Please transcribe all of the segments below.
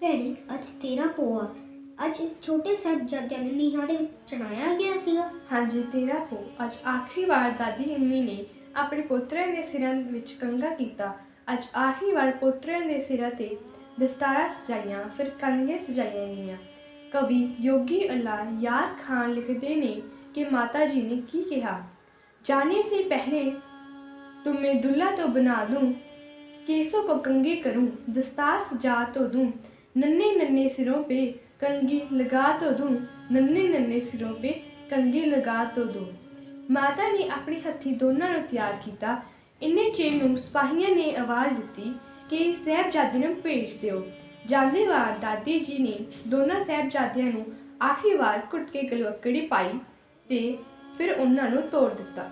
ਭੈਣੇ, ਅੱਜ ਤੇਰਾ ਪੋਆ ਅੱਜ ਛੋਟੇ ਸਾਹਿਬਜ਼ਾਦਿਆਂ ਨੂੰ ਨੀਹਾਂ ਦੇ ਵਿੱਚ ਚੜਾਇਆ ਗਿਆ ਸੀਗਾ। ਹਾਂਜੀ, ਤੇਰਾ ਪੋ ਅੱਜ ਆਖਰੀ ਵਾਰ ਦਾਦੀ ਅੰਮੀ ਨੇ ਆਪਣੇ ਪੁੱਤਰਾਂ ਦੇ ਸਿਰਾਂ ਵਿੱਚ ਕੰਗਾ ਕੀਤਾ। ਅੱਜ ਆਖਰੀ ਵਾਰ ਪੁੱਤਰਾਂ ਦੇ ਸਿਰਾਂ ਤੇ ਦਸਤਾਰਾਂ ਸਜਾਈਆਂ, ਫਿਰ ਕੰਗੇ ਸਜਾਈਆਂ ਗਈਆਂ। ਕਵੀ ਯੋਗੀ ਅੱਲਾ ਯਾਰ ਖਾਨ ਲਿਖਦੇ ਨੇ ਕਿ ਮਾਤਾ ਜੀ ਨੇ ਕੀ ਕਿਹਾ? ਜਾਣੇ ਸੇ ਪਹਿਲੇ ਤੁਮੇ ਦੁੱਲਾ ਤੋਂ ਬਣਾ ਦੂੰ ਕੇਸੋਂ ਕੋ ਕੰਗੇ ਕਰੂੰ, ਦਸਤਾਰ ਸਜਾ ਤੋ ਦੂੰ नन्हे नन्हे सिरों पे कंगी लगा तो दूं नन्हे नन्हे सिरों पे ਕੰਗੇ ਲਗਾ ਤੋ ਦੋ ਮਾਤਾ ਨੇ ਆਪਣੇ ਹੱਥੀ ਦੋਨਾਂ ਨੂੰ ਤਿਆਰ ਕੀਤਾ ਇੰਨੇ ਚਿਰ ਨੂੰ ਸਿਪਾਹੀਆਂ ਨੇ ਆਵਾਜ਼ ਦਿੱਤੀ ਕਿ ਸਾਹਿਬਜ਼ਾਦੇ ਨੂੰ ਭੇਜ ਦਿਓ ਜਾਂਦੇ ਵਾਰ ਦਾਦੀ ਜੀ ਨੇ ਦੋਨਾਂ ਸਾਹਿਬਜ਼ਾਦਿਆਂ ਨੂੰ ਆਖਰੀ ਵਾਰ ਕੁੱਟ ਕੇ ਗਲਵੱਕੜੀ ਪਾਈ ਤੇ ਫਿਰ ਉਹਨਾਂ ਨੂੰ ਤੋੜ ਦਿੱਤਾ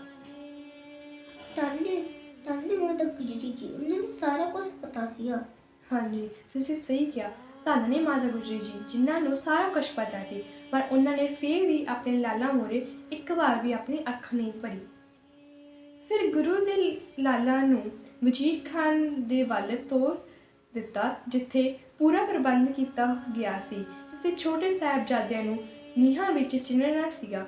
ਤਾਨੇ ਤਾਨੇ ਮਾਤਾ ਗੁਜਰੀ ਜੀ ਉਹਨਾਂ ਨੂੰ ਸਾਰਾ ਕੁਝ ਪਤਾ ਸੀਗਾ ਹਾਂਜੀ ਤੁਸੀਂ ਸਹੀ ਕਿਹਾ ਧੰਨ ਨੇ ਮਾਤਾ ਗੁਜਰੀ ਜੀ, ਜਿਨ੍ਹਾਂ ਨੂੰ ਸਾਰਾ ਕੁਝ ਪਤਾ ਸੀ, ਪਰ ਉਹਨਾਂ ਨੇ ਫਿਰ ਵੀ ਆਪਣੇ ਲਾਲਾ ਮੋਰੇ ਇੱਕ ਵਾਰ ਵੀ ਆਪਣੀ ਅੱਖ ਨਹੀਂ ਭਰੀ। ਫਿਰ ਗੁਰੂ ਦੇ ਲਾਲਾ ਨੂੰ ਵਜ਼ੀਰ ਖਾਨ ਦੇ ਵੱਲ ਤੋਰ ਦਿੱਤਾ, ਜਿੱਥੇ ਪੂਰਾ ਪ੍ਰਬੰਧ ਕੀਤਾ ਗਿਆ ਸੀ, ਤੇ ਛੋਟੇ ਸਾਹਿਬਜ਼ਾਦਿਆਂ ਨੂੰ ਨੀਹਾਂ ਵਿੱਚ ਚਿਣਨਾ ਸੀਗਾ।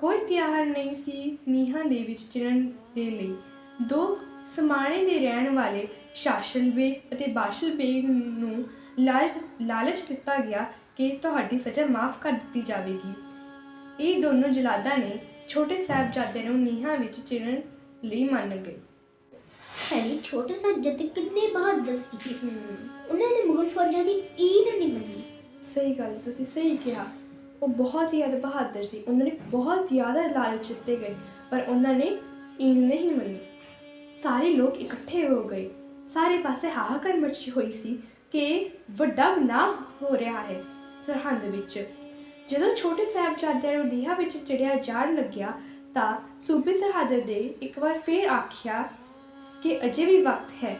ਕੋਈ ਤਿਆਰ ਨਹੀਂ ਸੀ ਨੀਹਾਂ ਦੇ ਵਿੱਚ ਚਿਣਨ ਦੇ ਲਈ। ਦੋ ਸਮਾਣੇ ਦੇ ਰਹਿਣ ਵਾਲੇ ਸ਼ਾਸਲ ਬੇਗ ਅਤੇ ਬਾਸ਼ਲ ਬੇਗ ਨੂੰ ਲਾਲਚ ਲਾਲਚ ਦਿੱਤਾ ਗਿਆ ਕਿ ਤੁਹਾਡੀ ਸਜ਼ਾ ਮਾਫ ਕਰ ਦਿੱਤੀ ਜਾਵੇਗੀ। ਇਹ ਦੋਨੋਂ ਜਲਾਦਾਂ ਨੇ ਛੋਟੇ ਸਾਹਿਬਜ਼ਾਦੇ ਨੂੰ ਨੀਹਾਂ ਵਿੱਚ ਚਿਣਨ ਲਈ ਮੰਨ ਗਏ। ਭੈਣੇ ਛੋਟੇ ਸਾਹਿਬਜ਼ਾਦੇ ਕਿੰਨੇ ਬਹਾਦਰ ਸੀ। ਉਹਨਾਂ ਨੇ ਮੁਗਲ ਫੌਜਾਂ ਦੀ ਈਨ ਨਹੀਂ ਮੰਨੀ। ਸਹੀ ਗੱਲ ਤੁਸੀਂ ਸਹੀ ਕਿਹਾ। ਉਹ ਬਹੁਤ ਹੀ ਜ਼ਿਆਦਾ ਬਹਾਦਰ ਸੀ। ਉਹਨਾਂ ਨੇ ਬਹੁਤ ਜ਼ਿਆਦਾ ਲਾਲਚ ਦਿੱਤੇ ਗਏ ਪਰ ਉਹਨਾਂ ਨੇ ਇਹ ਨਹੀਂ ਮੰਨੀ। ਸਾਰੇ ਲੋਕ ਇਕੱਠੇ ਹੋ ਗਏ। ਸਾਰੇ ਪਾਸੇ ਹਾਹਾਕਾਰ ਮੱਚੀ ਹੋਈ ਸੀ ਕਿ ਵੱਡਾ ਗੁਨਾਹ ਹੋ ਰਿਹਾ ਹੈ ਸਰਹੰਦ ਵਿੱਚ। ਜਦੋਂ ਛੋਟੇ ਸਾਹਿਬਜ਼ਾਦਿਆਂ ਨੂੰ ਨੀਹਾਂ ਵਿੱਚ ਚੜਿਆ ਜਾਣ ਲੱਗਿਆ ਤਾਂ ਸੂਬੇ ਸਰਹੱਦ ਦੇ ਇੱਕ ਵਾਰ ਫੇਰ ਆਖਿਆ ਕਿ ਅਜੇ ਵੀ ਵਕਤ ਹੈ।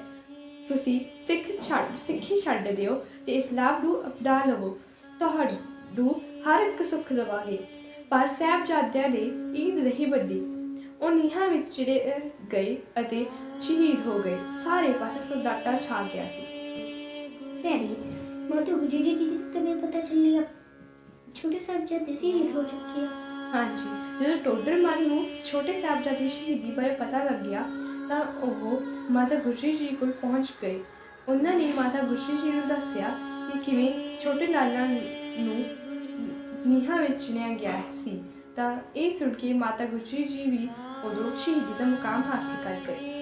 ਤੁਸੀਂ ਸਿੱਖ ਛੱਡ, ਸਿੱਖੀ ਛੱਡ ਦਿਓ ਤੇ ਇਸਲਾਮ ਨੂੰ ਅਪਣਾ ਲਵੋ। ਤੁਹਾਨੂੰ ਹਰ ਇੱਕ ਸੁੱਖ ਦੇਵਾਂਗੇ। ਪਰ ਸਾਹਿਬਜ਼ਾਦਿਆਂ ਨੇ ਈਦ ਨਹੀਂ ਬੰਦੀ ਉਹ ਨੀਹਾਂ ਵਿੱਚ ਚਿੜੇ ਗਏ ਅਤੇ ਸ਼ਹੀਦ ਹੋ ਗਏ। ਸਾਰੇ ਪਾਸੇ ਸਦਾਟਾ ਛਾ ਗਿਆ ਸੀ। ਭੈਣੇ ਮਾਤਾ ਗੁਜਰੀ ਜੀ ਦੀ ਤਵੇਂ ਪਤਾ ਚੱਲੀ ਆ ਛੋਟੇ ਸਾਹਿਬਜ਼ਾਦੇ ਸ਼ਹੀਦ ਹੋ ਚੁੱਕੇ ਆ। ਹਾਂਜੀ ਜਦੋਂ ਟੋਡਰ ਮਲ ਨੂੰ ਛੋਟੇ ਸਾਹਿਬਜ਼ਾਦੇ ਸ਼ਹੀਦੀ ਬਾਰੇ ਪਤਾ ਲੱਗਿਆ ਤਾਂ ਉਹ ਮਾਤਾ ਗੁਜਰੀ ਜੀ ਕੋਲ ਪਹੁੰਚ ਗਏ। ਉਹਨਾਂ ਨੇ ਮਾਤਾ ਗੁਜਰੀ ਜੀ ਨੂੰ ਦੱਸਿਆ ਕਿ ਕਿਵੇਂ ਛੋਟੇ ਲਾਲਾ ਨੂੰ ਨੀਹਾਂ ਵਿੱਚ ਚਿਣਿਆ ਗਿਆ ਸੀ। ਤਾਂ ਇਹ ਸੁਣ ਕੇ ਮਾਤਾ ਗੁਜਰੀ ਜੀ ਵੀ ਉਦੋਂ ਸ਼ਹੀਦੀ ਦਾ ਮੁਕਾਮ ਹਾਸਲ ਕਰ ਗਏ